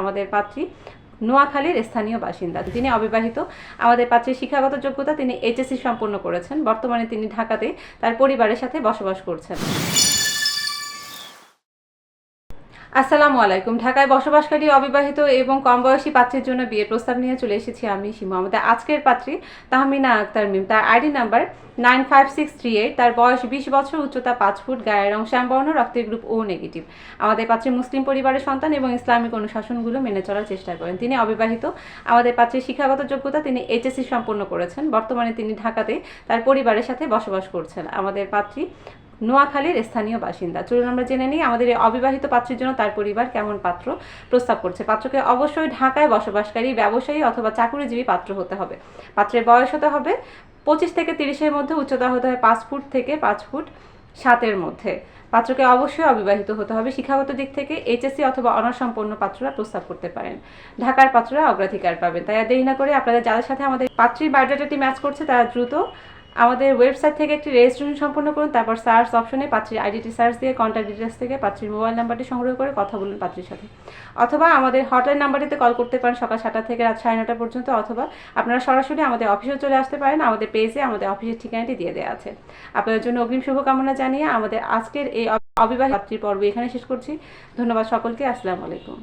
আমাদের পাত্রী নোয়াখালীর স্থানীয় বাসিন্দা। তিনি অবিবাহিত। আমাদের পাত্রীর শিক্ষাগত যোগ্যতা তিনি এইচএসসি সম্পন্ন করেছেন। বর্তমানে তিনি ঢাকাতে তার পরিবারের সাথে বসবাস করছেন। আসসালামু আলাইকুম। ঢাকায় বসবাসকারী অবিবাহিত এবং কম বয়সী পাত্রীর জন্য বিয়ের প্রস্তাব নিয়ে চলে এসেছি আমি সীমা আমাদের আজকের পাত্রী, তাহমিনা আক্তার মিম। তার ID number nine five six three eight, তার বয়স বিশ বছর, উচ্চতা পাঁচ ফুট, গায়ের রং শ্যামবর্ণ, রক্তের গ্রুপ ও নেগেটিভ আমাদের পাত্রী মুসলিম পরিবারের সন্তান এবং ইসলামিক অনুশাসনগুলো মেনে চলার চেষ্টা করেন। তিনি অবিবাহিত। আমাদের পাত্রীর শিক্ষাগত যোগ্যতা তিনি এইচএসসি সম্পন্ন করেছেন। বর্তমানে তিনি ঢাকাতে তার পরিবারের সাথে বসবাস করছেন। আমাদের পাত্রী নোয়াখালীর স্থানীয় বাসিন্দা। চলুন আমরা জেনে নিই আমাদের এই অবিবাহিত পাত্রের জন্য তার পরিবার কেমন পাত্র প্রস্তাব করছে। পাত্রকে অবশ্যই ঢাকায় বসবাসকারী ব্যবসায়ী অথবা চাকুরিজীবী পাত্র হতে হবে। পাত্রের বয়স হতে হবে পঁচিশ থেকে তিরিশের মধ্যে, উচ্চতা হতে হবে পাঁচ ফুট থেকে পাঁচ ফুট সাতের মধ্যে। পাত্রকে অবশ্যই অবিবাহিত হতে হবে। শিক্ষাগত দিক থেকে এইচএসসি অথবা অনার্স সম্পন্ন পাত্ররা প্রস্তাব করতে পারেন। ঢাকার পাত্ররা অগ্রাধিকার পাবেন। তাই দেরি না করে আপনাদের যাদের সাথে আমাদের পাত্রীর বায়োডাটাটি ম্যাচ করছে, তারা দ্রুত আমাদের ওয়েবসাইট থেকে একটি রেজিস্ট্রেশন সম্পন্ন করুন, তারপর সার্চ অপশনে পাত্রীর আইডিটি সার্চ দিয়ে কন্ট্যাক্ট ডিটেলস থেকে পাত্রীর মোবাইল নাম্বারটি সংগ্রহ করে কথা বলুন পাত্রীর সাথে। অথবা আমাদের হটলাইন নাম্বারটিতে কল করতে পারেন সকাল সাতটা থেকে রাত সাড়ে নটা পর্যন্ত, অথবা আপনারা সরাসরি আমাদের অফিসে চলে আসতে পারেন, আমাদের পেজে আমাদের অফিসের ঠিকানাটি দিয়ে দেওয়া আছে। আপনাদের জন্য অগ্রিম শুভকামনা জানিয়ে আমাদের আজকের এই অবিবাহিত পর্ব এখানে শেষ করছি। ধন্যবাদ সকলকে, আসসালামু আলাইকুম।